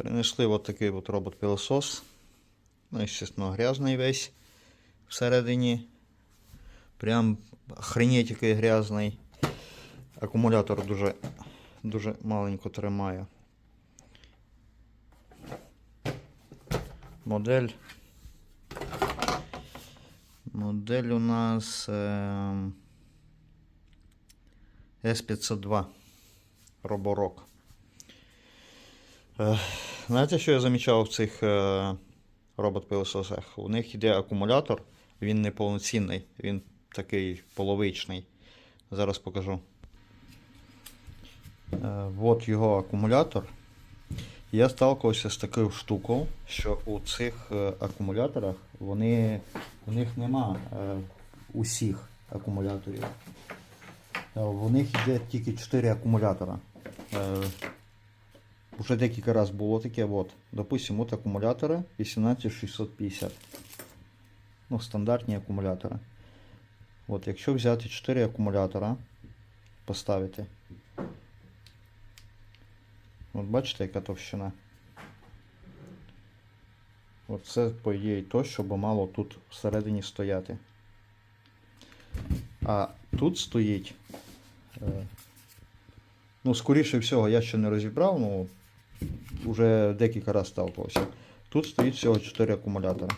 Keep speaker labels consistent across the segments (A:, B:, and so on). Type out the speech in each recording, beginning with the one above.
A: Принесли от такий от робот-пилосос. Ну, естественно, грязний весь всередині. Прям охренеть який грязний. Акумулятор дуже, дуже маленько тримає. Модель. Модель у нас ем, S502 Роборок. Е, Знаєте, що я замічав в цих е, робот-пилососах? У них йде акумулятор, він не повноцінний, він такий половичний. Зараз покажу. Е, От його акумулятор. Я сталкувався з такою штукою, що у цих е, акумуляторах вони, у них нема усіх акумуляторів. В них йде тільки 4 акумулятора. Уже декілька разів було таке. От. Допустим, от акумулятори 18650. Ну, стандартні акумулятори. От, якщо взяти 4 акумулятора, поставити. От бачите, яка товщина. От це, по ідеї, то, щоб мало тут всередині стояти. А тут стоїть. Е, ну, скоріше всього, я ще не розібрав, ну вже декілька разів сталкувався. Тут стоїть всього 4 акумулятора.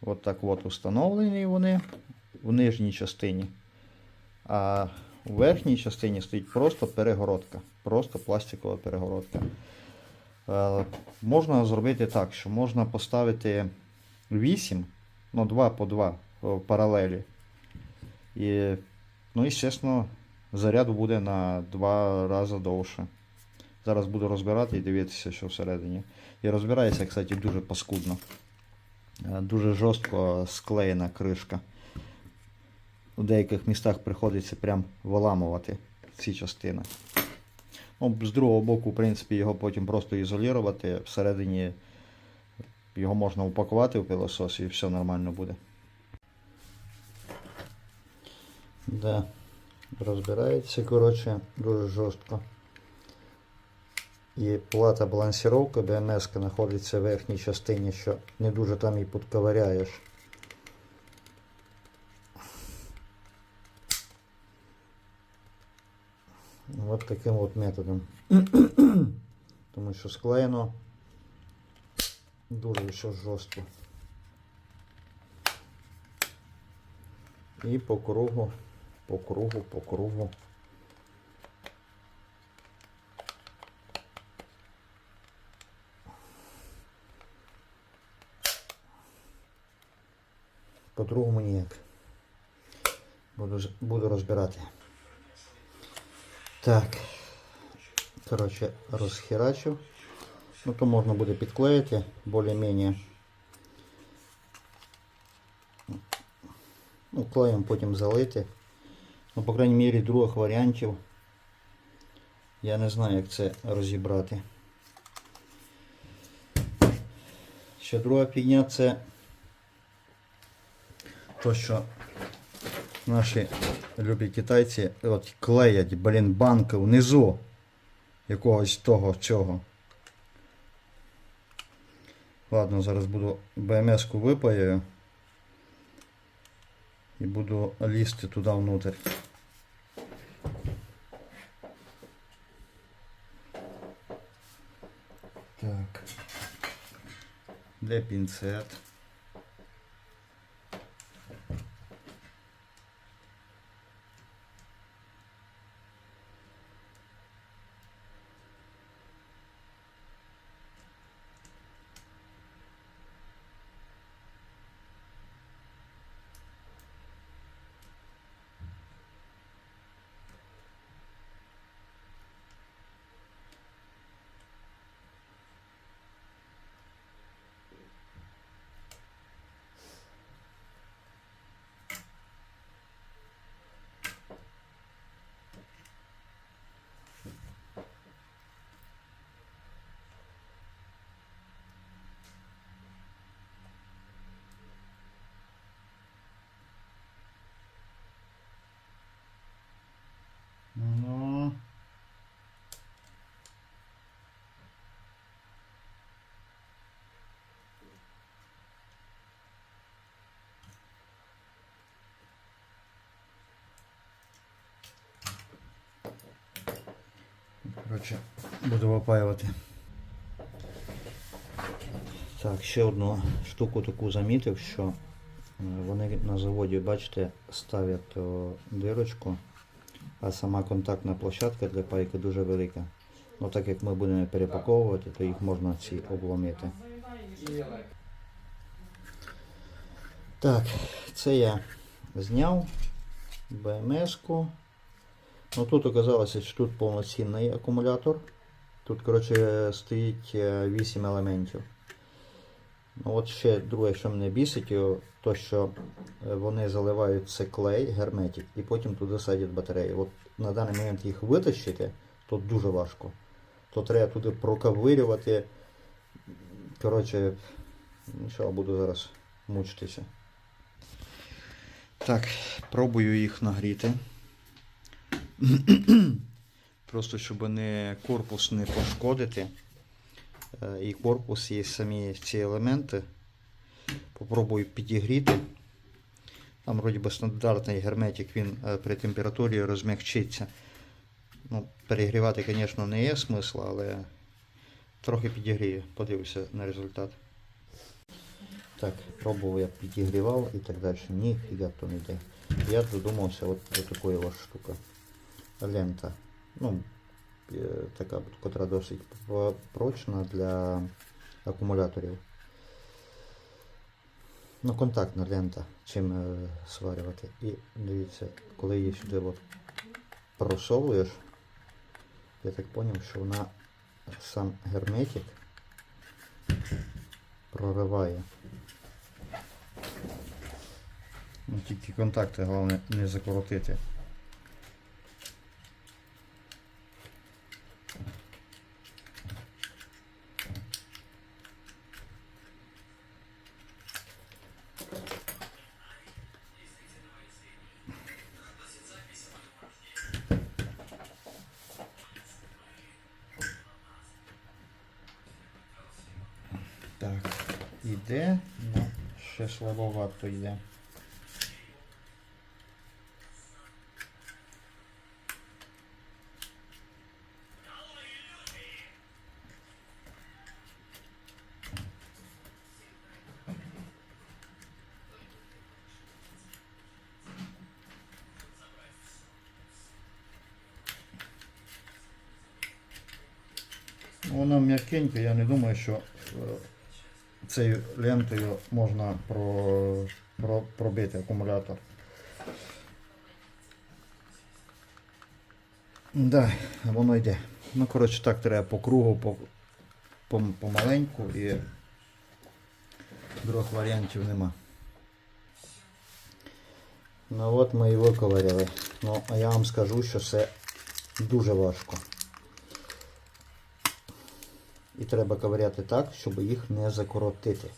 A: От так от установлені вони в нижній частині. А у верхній частині стоїть просто перегородка. Просто пластикова перегородка. Е, можна зробити так, що можна поставити 8, ну 2 по 2 в паралелі. І, ну, звісно, заряд буде на 2 рази довше. Зараз буду розбирати і дивитися, що всередині. І розбирається, кстати, дуже паскудно. Е, Дуже жорстко склеєна кришка. У деяких містах приходиться прям виламувати ці частини. Ну, з другого боку, в принципі, його потім просто ізолювати. Всередині його можна упакувати в пилосос і все нормально буде. Да, розбирається, коротше, дуже жорстко. І плата балансіровки БМС знаходиться в верхній частині, що не дуже там і підковиряєш. От таким от методом. Тому що склеєно дуже ще жорстко. І по кругу, по кругу, по кругу. По-другому ніяк. Буду, буду розбирати. Так. Коротше, розхерачив. Ну то можна буде підклеїти більш-менш. Ну, клеєм потім залити. Ну, по крайній мірі, других варіантів. Я не знаю, як це розібрати. Ще друга фігня це то, що наші любі китайці от клеять, блін, банки внизу якогось того цього. Ладно, зараз буду БМС-ку випаяю і буду лізти туди внутрь. Так. Де пінцет? Коротше, буду опаювати. Так, ще одну штуку таку замітив, що е, вони на заводі, бачите, ставлять дирочку, а сама контактна площадка для пайки дуже велика. Ну так як ми будемо перепаковувати, то їх можна ці обломити. Так, це я зняв БМС-ку. Ну тут оказалося, що тут повноцінний акумулятор. Тут, коротше, стоїть е, 8 елементів. Ну от ще друге, що мене бісить, то що е, вони заливають це клей, герметик, і потім туди садять батареї. От на даний момент їх витащити, то дуже важко. То треба туди проковирювати. Коротше, нічого, буду зараз мучитися. Так, пробую їх нагріти. Просто щоб не корпус не пошкодити. Е, І корпус, і самі ці елементи. Попробую підігріти. Там вроді би стандартний герметик, він е, при температурі розмягчиться. Ну, перегрівати, звісно, не є смисла, але трохи підігрію. Подивлюся на результат. Так, пробував я підігрівав і так далі. Ніфіга то не йде. Я додумався от до такої ось штуки. Лента. Ну, е, така, котра досить прочна для акумуляторів. Ну, контактна лента, чим е, сварювати. І дивіться, коли її сюди от просовуєш, я так зрозумів, що вона сам герметик прориває. Ну, тільки контакти, головне не закоротити. Так, іде, ну, ще слабовато йде. Воно м'якеньке, я не думаю, що е, цією лентою можна про, про, пробити акумулятор. Да, воно йде. Ну, коротше, так треба по кругу, по, по, помаленьку і других варіантів нема. Ну от ми і виковиряли. Ну, а я вам скажу, що це дуже важко. І треба ковиряти так, щоб їх не закоротити.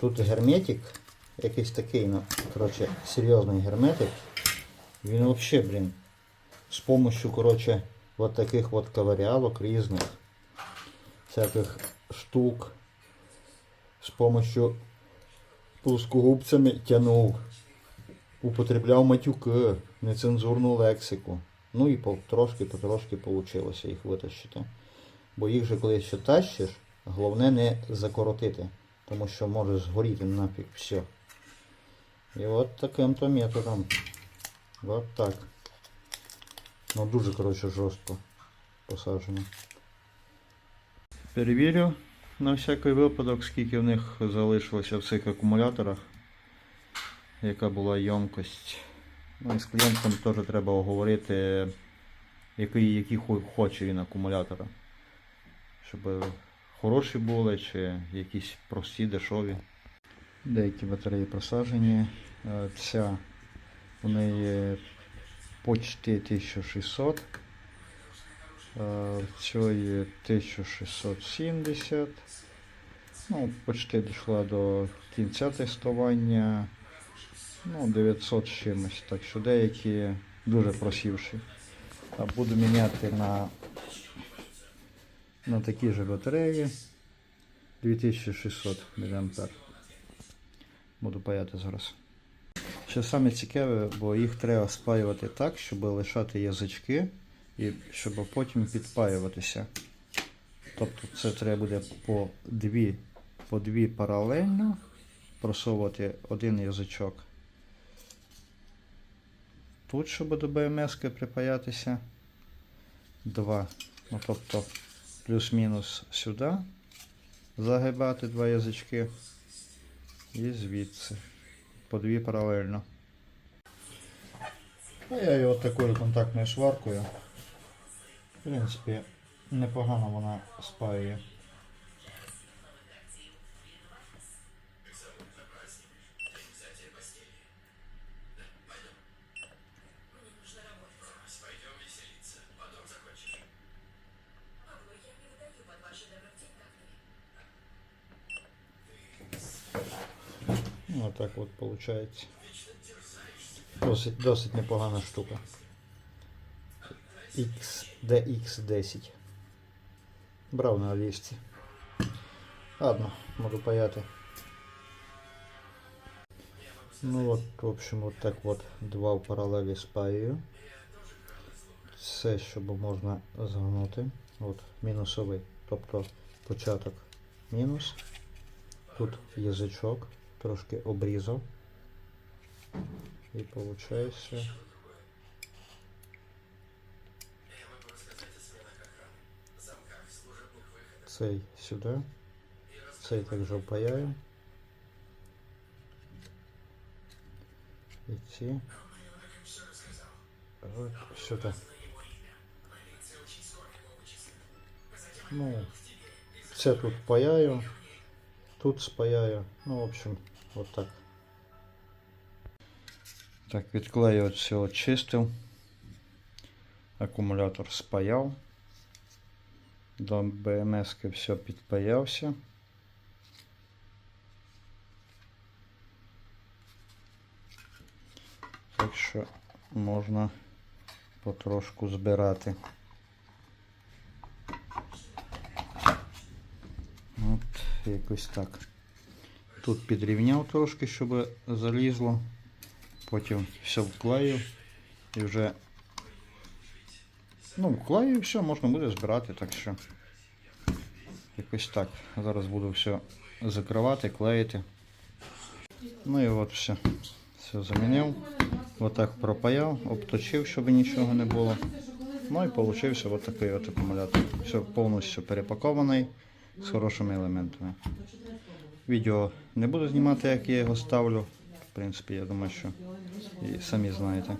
A: Тут герметик, якийсь такий, ну, коротше, серйозний герметик. Він взагалі, блін, з помощью, коротше, вот таких вот ковырялок різних, всяких штук, з помощью плоскогубцями тянув, употребляв матюки, нецензурну лексику. Ну і по- трошки-потрошки вийшло їх витащити. Бо їх же коли ще тащиш, головне не закоротити, тому що може згоріти нафіг все. І от таким то методом. От так. Ну дуже, коротше, жорстко посаджено. Перевірю на всякий випадок, скільки в них залишилося в цих акумуляторах, яка була ємкость. Ну і з клієнтом теж треба оговорити, який, який хоче він акумулятора. Щоб хороші були чи якісь прості, дешеві. Деякі батареї просаджені. Е, Ця у неї почти 1600. е, В цій 1670. Ну, почти дійшла до кінця тестування. Ну, 900 з чимось. Так що деякі дуже просівші. Буду міняти на на такі ж батареї 2600 мА. Буду паяти зараз. Ще саме цікаве, бо їх треба спаювати так, щоб лишати язички і щоб потім підпаюватися. Тобто це треба буде по дві, по дві паралельно просовувати один язичок. Тут, щоб до БМС припаятися. Два. Ну, тобто плюс-мінус сюди. Загибати два язички. І звідси. По дві паралельно. Я його такою контактною шваркою. В принципі, непогано вона спаює. Ну, вот получается. Досить, досить непогана штука. X, DX10. Брав на лісті. Ладно, можу паяти. Ну от, в общем, от так от два в паралелі спаюю. Все, щоб можна згнути. От, мінусовий. Тобто початок мінус. Тут язичок, трошки обрізав. І виходить. Цей сюди. Цей також впаяю. І ці. От сюди. Ну, це тут паяю. Тут спаяю. Ну, в общем, вот так. Так, відклею от все очистив. Акумулятор спаяв. До БМС все підпаявся. Так що можна потрошку збирати. От якось так. Тут підрівняв трошки, щоб залізло. Потім все вклею і вже ну, вклею і все, можна буде збирати, так що якось так. Зараз буду все закривати, клеїти. Ну і от все. Все замінив. Отак пропаяв, обточив, щоб нічого не було. Ну і получився от такий от акумулятор. Все повністю перепакований з хорошими елементами. Відео не буду знімати, як я його ставлю. В принципі, я думаю, що і самі знаєте.